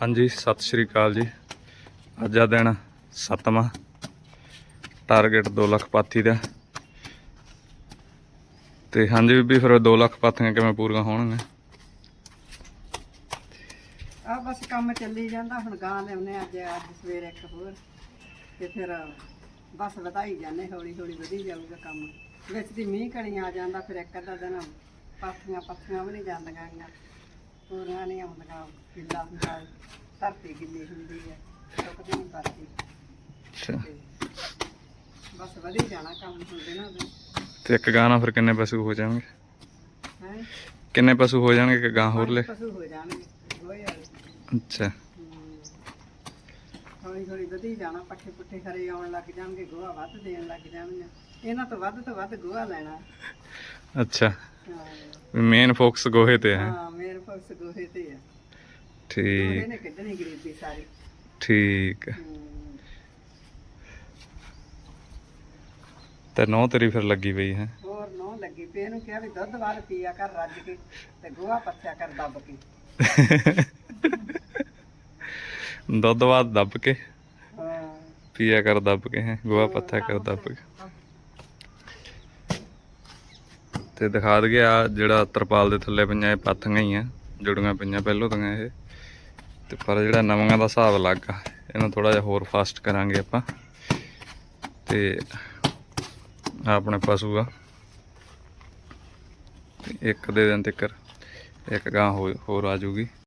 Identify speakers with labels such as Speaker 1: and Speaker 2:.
Speaker 1: ਹਾਂਜੀ, ਸਤਿ ਸ਼੍ਰੀ ਅਕਾਲ ਜੀ। ਅੱਜ ਦਾ ਦਿਨ ਸੱਤਵਾਂ। ਟਾਰਗੇਟ 2 ਲੱਖ ਪਾਥੀ ਦਾ। ਤੇ ਹਾਂਜੀ ਬੀਬੀ, ਫਿਰ 2 ਲੱਖ ਪਾਥੀਆਂ ਕਿਵੇਂ ਪੂਰੀਆਂ ਹੋਣਗੀਆਂ?
Speaker 2: ਆ ਬਸ ਕੰਮ ਚੱਲੀ ਜਾਂਦਾ, ਹੁਣ ਗਾਂ ਲਿਆਉਨੇ ਅੱਜ ਅੱਜ ਸਵੇਰੇ ਇੱਕ ਹੋਰ। ਤੇ ਫਿਰ ਬਸ ਵਧਾਈ ਜਾਂਦੇ, ਹੌਲੀ ਹੌਲੀ ਵਧੀ ਜਾਊਗਾ ਕੰਮ। ਵਿੱਚ ਦੀ ਮੀਂਹ ਕਣੀ ਆ ਜਾਂਦਾ, ਫਿਰ ਇੱਕ ਅੱਧਾ ਦਿਨ ਪਾਥੀਆਂ, ਪੱਥੀਆਂ ਵੀ ਨਹੀਂ ਜਾਂਦੀਆਂ ਗੀਆਂ। ਪੂਰੀਆਂ ਨਹੀਂ ਆਉਂਦੀਆਂ ਗਿੱਲਾ ਹੁੰਦਾ ਹੈ, ਧਰਤੀ ਗਿੱਲੀ ਹੁੰਦੀ ਹੈ ਸੁੱਕਦੀ ਨਹੀਂ ਪਾਥੀ
Speaker 1: ਅੱਛਾ।
Speaker 2: ਤੇ ਬਸ ਵਧੀ ਜਾਣਾ ਕੰਮ ਹੁੰਦੇ ਨਾ
Speaker 1: ਤੇ ਇੱਕ ਗਾਂ ਨਾਲ ਫਿਰ ਕਿੰਨੇ ਪਸ਼ੂ ਹੋ ਜਾਣਗੇ?
Speaker 2: ਹੈ?
Speaker 1: ਕਿੰਨੇ ਪਸ਼ੂ ਹੋ ਜਾਣਗੇ ਕਿ ਗਾਂ ਹੋਰ ਲੈ?
Speaker 2: ਪਸ਼ੂ ਹੋ ਜਾਣਗੇ ਹੋਏ
Speaker 1: ਅੱਛਾ।
Speaker 2: ਹੌਲੀ ਹੌਲੀ ਵਧੀ ਜਾਣਾ ਪੱਠੇ ਪੁੱਠੇ ਖਰੇ ਆਉਣ ਲੱਗ ਜਾਣਗੇ ਗੋਹਾ ਵੱਧ ਦੇਣ ਲੱਗ ਜਾਣਗੇ। ਇਹਨਾਂ ਤੋਂ ਵੱਧ ਤੋਂ ਵੱਧ ਗੋਹਾ ਲੈਣਾ।
Speaker 1: ਅੱਛਾ।
Speaker 2: ਹਾਂ।
Speaker 1: ਮੇਨ ਫੋਕਸ ਗੋਹੇ ਤੇ ਹੈ।
Speaker 2: ਹਾਂ ਫੋਕਸ ਗੋਹੇ ਤੇ ਆ।
Speaker 1: ਠੀਕ।
Speaker 2: ਉਹਨੇ ਕੱਢਣੀ ਗਰੀਬੀ ਸਾਰੀ।
Speaker 1: ਠੀਕ ਹੈ।
Speaker 2: ਹਮ,
Speaker 1: ਤੇ ਨੌ ਤੇਰੀ ਫਿਰ ਲੱਗੀ ਪਈ ਹੈ।
Speaker 2: ਹੋਰ ਨੋ ਲੱਗੀ ਪਈ ਇਹਨੂੰ ਕਿਹਾ ਵੀ ਦੁੱਧ ਵਾਲ ਪੀਆ ਕਰ ਰੱਜ ਕੇ ਤੇ ਗੋਹਾ ਪੱਥਿਆ ਕਰ ਦੱਬ ਕੇ।
Speaker 1: ਦੁੱਧ ਬਾਅਦ ਦੱਬ ਕੇ?
Speaker 2: ਹਾਂ।
Speaker 1: ਪੀਆ ਕਰ ਦੱਬ ਕੇ ਹੈ ਗੋਹਾ ਪੱਥਾ ਕਰ ਦੱਬ ਕੇ। ਤੇ ਦਿਖਾ ਦਗੇ ਆ ਜਿਹੜਾ ਤਰਪਾਲ ਦੇ ਥੱਲੇ ਪਈਆਂ ਇਹ ਪਾਥੀਆਂ ਹੀ ਆ। ਜੁੜੀਆਂ ਪਈਆਂ ਪਹਿਲੋਂ ਤਾਂ ਇਹ। ਤੇ ਪਰ ਜਿਹੜਾ ਨਵੀਆਂ ਦਾ ਹਿਸਾਬ ਅਲੱਗ ਆ, ਇਹਨੂੰ ਥੋੜਾ ਜਿਹਾ ਹੋਰ ਫਾਸਟ ਕਰਾਂਗੇ ਆਪਾਂ। ਤੇ ਆਪਣੇ ਪਸ਼ੂ ਆ। ਇੱਕ ਦੇ ਦਿਨ ਤੱਕ ਇੱਕ ਗਾਂ ਹੋ- ਹੋਰ ਆ ਜੂਗੀ